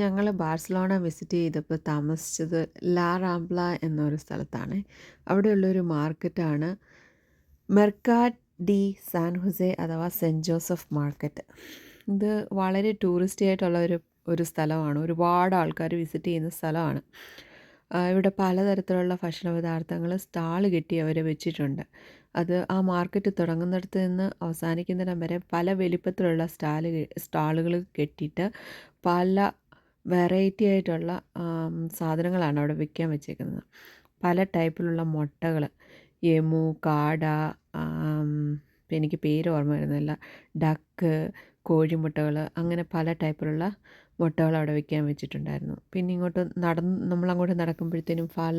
ഞങ്ങൾ Barcelona visit ചെയ്തപ്പോൾ താമസിച്ചത് ലാ റാംബ്ല എന്നൊരു സ്ഥലത്താണ്. അവിടെയുള്ളൊരു മാർക്കറ്റാണ് മെർക്കാഡ് ഡി സാൻ ഹുസെ അഥവാ സെന്റ് ജോസഫ് മാർക്കറ്റ്. ഇത് വളരെ ടൂറിസ്റ്റി ആയിട്ടുള്ള ഒരു ഒരു സ്ഥലമാണ്. ഒരുപാട് ആൾക്കാർ വിസിറ്റ് ചെയ്യുന്ന സ്ഥലമാണ്. ഇവിടെ പലതരത്തിലുള്ള ഭക്ഷണ പദാർത്ഥങ്ങൾ സ്റ്റാൾ കെട്ടി അവർ വെച്ചിട്ടുണ്ട്. അത് ആ മാർക്കറ്റ് തുടങ്ങുന്നിടത്ത് നിന്ന് അവസാനിക്കുന്നിടം വരെ പല വലിപ്പത്തിലുള്ള സ്റ്റാൽ സ്റ്റാളുകൾ കെട്ടിയിട്ട് പല വെറൈറ്റി ആയിട്ടുള്ള സാധനങ്ങളാണ് അവിടെ വിൽക്കാൻ വെച്ചേക്കുന്നത്. പല ടൈപ്പിലുള്ള മുട്ടകൾ എമു കാട പിന്നെ എനിക്ക് പേര് ഓർമ്മ വരുന്നില്ല. ഡക്ക് കോഴിമുട്ടകൾ അങ്ങനെ പല ടൈപ്പിലുള്ള മുട്ടകൾ അവിടെ വിൽക്കാൻ വെച്ചിട്ടുണ്ടായിരുന്നു. പിന്നെ ഇങ്ങോട്ട് നടന്ന് നമ്മളങ്ങോട്ട് നടക്കുമ്പോഴത്തേനും പല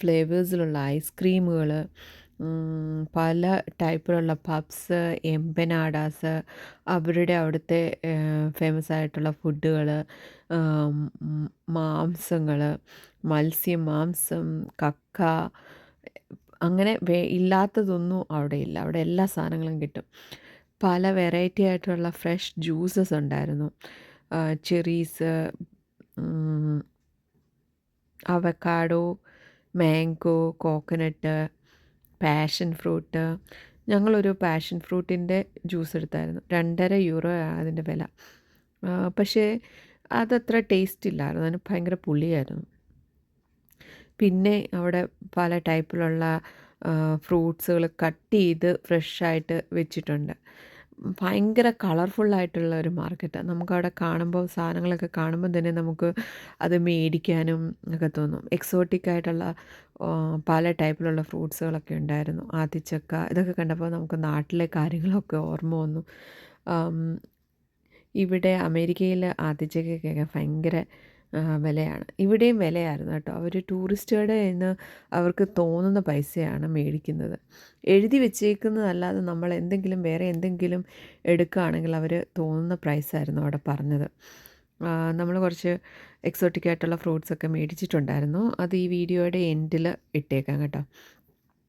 ഫ്ലേവേഴ്സിലുള്ള ഐസ്ക്രീമുകൾ പല ടൈപ്പിലുള്ള പബ്സ് എംപനാഡാസ് അവരുടെ അവിടുത്തെ ഫേമസ് ആയിട്ടുള്ള ഫുഡുകൾ മാംസങ്ങൾ മത്സ്യം മാംസം കക്ക അങ്ങനെ വേ ഇല്ലാത്തതൊന്നും അവിടെ ഇല്ല. അവിടെ എല്ലാ സാധനങ്ങളും കിട്ടും. പല വെറൈറ്റി ആയിട്ടുള്ള ഫ്രഷ് ജ്യൂസസ് ഉണ്ടായിരുന്നു. Cherries avocado mango coconut passion fruit. ഞങ്ങളൊരു പാഷൻ ഫ്രൂട്ടിന്റെ ജ്യൂസ് എടുത്തായിരുന്നു. രണ്ടര യൂറോ അതിന്റെ വില. പക്ഷേ അതത്ര ടേസ്റ്റ് ഇല്ലായിരുന്നു. അതിന് ഭയങ്കര പുളിയായിരുന്നു. പിന്നെ അവിടെ പല ടൈപ്പിലുള്ള ഫ്രൂട്ട്സുകൾ കട്ട് ചെയ്ത് ഫ്രഷായിട്ട് വെച്ചിട്ടുണ്ട്. ഭയങ്കര കളർഫുള്ളായിട്ടുള്ള ഒരു മാർക്കറ്റാണ് നമുക്കവിടെ കാണുമ്പോൾ സാധനങ്ങളൊക്കെ കാണുമ്പോൾ തന്നെ നമുക്ക് അത് മേടിക്കാനും ഒക്കെ തോന്നും. എക്സോട്ടിക് ആയിട്ടുള്ള പല ടൈപ്പിലുള്ള ഫ്രൂട്ട്സുകളൊക്കെ ഉണ്ടായിരുന്നു. ആത്തിച്ചക്ക ഇതൊക്കെ കണ്ടപ്പോൾ നമുക്ക് നാട്ടിലെ കാര്യങ്ങളൊക്കെ ഓർമ്മ വന്നു. ഇവിടെ അമേരിക്കയിൽ ആത്തിച്ചക്കയ്ക്കൊക്കെ ഭയങ്കര വിലയാണ്. ഇവിടെയും വിലയായിരുന്നു കേട്ടോ. അവർ ടൂറിസ്റ്റുകളുടെ എന്ന് അവർക്ക് തോന്നുന്ന പൈസയാണ് മേടിക്കുന്നത്. എഴുതി വെച്ചേക്കുന്നതല്ലാതെ നമ്മൾ എന്തെങ്കിലും വേറെ എന്തെങ്കിലും എടുക്കുകയാണെങ്കിൽ അവർ തോന്നുന്ന പ്രൈസായിരുന്നു അവിടെ പറഞ്ഞത്. നമ്മൾ കുറച്ച് എക്സോട്ടിക് ആയിട്ടുള്ള ഫ്രൂട്ട്സ് ഒക്കെ മേടിച്ചിട്ടുണ്ടായിരുന്നു. അത് ഈ വീഡിയോയുടെ എൻഡിൽ ഇട്ടേക്കാം കേട്ടോ.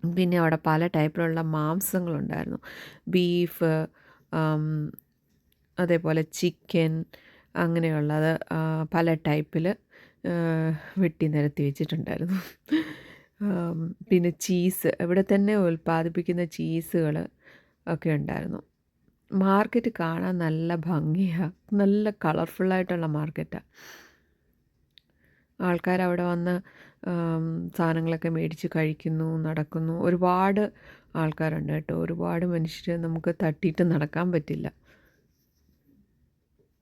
പിന്നെ അവിടെ പല ടൈപ്പിലുള്ള മാംസങ്ങളുണ്ടായിരുന്നു. ബീഫ് അതേപോലെ ചിക്കൻ അങ്ങനെയുള്ളത് പല ടൈപ്പിൽ വെട്ടി നിരത്തി വെച്ചിട്ടുണ്ടായിരുന്നു. പിന്നെ ചീസ് ഇവിടെ തന്നെ ഉൽപ്പാദിപ്പിക്കുന്ന ചീസുകൾ ഒക്കെ ഉണ്ടായിരുന്നു. മാർക്കറ്റ് കാണാൻ നല്ല ഭംഗിയാണ് നല്ല കളർഫുള്ളായിട്ടുള്ള മാർക്കറ്റാണ് ആൾക്കാർ അവിടെ വന്ന് സാധനങ്ങളൊക്കെ മേടിച്ച് കഴിക്കുന്നു നടക്കുന്നു. ഒരുപാട് ആൾക്കാരുണ്ട് കേട്ടോ. ഒരുപാട് മനുഷ്യർ നമുക്ക് തട്ടിയിട്ട് നടക്കാൻ പറ്റില്ല.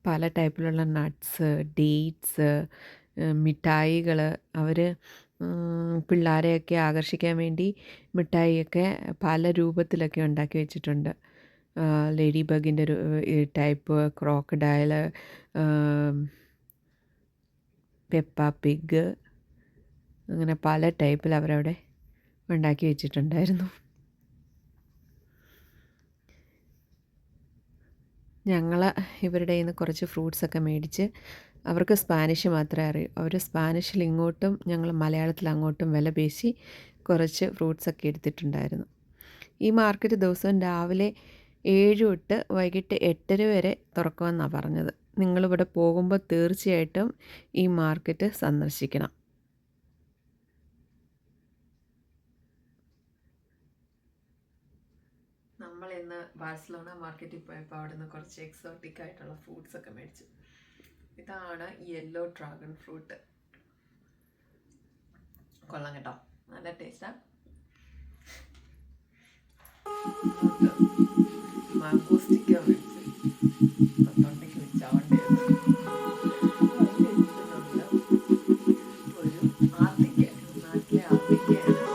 പല ടൈപ്പിലുള്ള നട്ട്സ് ഡേറ്റ്സ് മിഠായികൾ അവർ പിള്ളേരെയൊക്കെ ആകർഷിക്കാൻ വേണ്ടി മിഠായിയൊക്കെ പല രൂപത്തിലൊക്കെ ഉണ്ടാക്കി വെച്ചിട്ടുണ്ട്. ലേഡി ബഗിന്റെ ഒരു ടൈപ്പ് ക്രോക്കഡയൽ പെപ്പ പിഗ് അങ്ങനെ പല ടൈപ്പിൽ അവരവിടെ ഉണ്ടാക്കി വെച്ചിട്ടുണ്ടായിരുന്നു. ഞങ്ങൾ ഇവരുടെ കയ്യിൽ നിന്ന് കുറച്ച് ഫ്രൂട്ട്സൊക്കെ മേടിച്ച് അവർക്ക് സ്പാനിഷ് മാത്രമേ അറിയൂ. അവർ സ്പാനിഷിൽ ഇങ്ങോട്ടും ഞങ്ങൾ മലയാളത്തിൽ അങ്ങോട്ടും വില പേശി കുറച്ച് ഫ്രൂട്ട്സൊക്കെ എടുത്തിട്ടുണ്ടായിരുന്നു. ഈ മാർക്കറ്റ് ദിവസവും രാവിലെ ഏഴ് തൊട്ട് വൈകിട്ട് എട്ടര വരെ തുറക്കുമെന്നാണ് പറഞ്ഞത്. നിങ്ങളിവിടെ പോകുമ്പോൾ തീർച്ചയായിട്ടും ഈ മാർക്കറ്റ് സന്ദർശിക്കണം. നമ്മൾ ഇന്ന് ബാഴ്സലോണ മാർക്കറ്റിൽ പോയപ്പോൾ അവിടെ നിന്ന് കുറച്ച് എക്സോട്ടിക് ആയിട്ടുള്ള ഫ്രൂട്ട്സ് ഒക്കെ മേടിച്ചു. ഇതാണ് യെല്ലോ ഡ്രാഗൺ ഫ്രൂട്ട് കൊള്ളാം കേട്ടോ. നല്ല ടേസ്റ്റാ Yeah.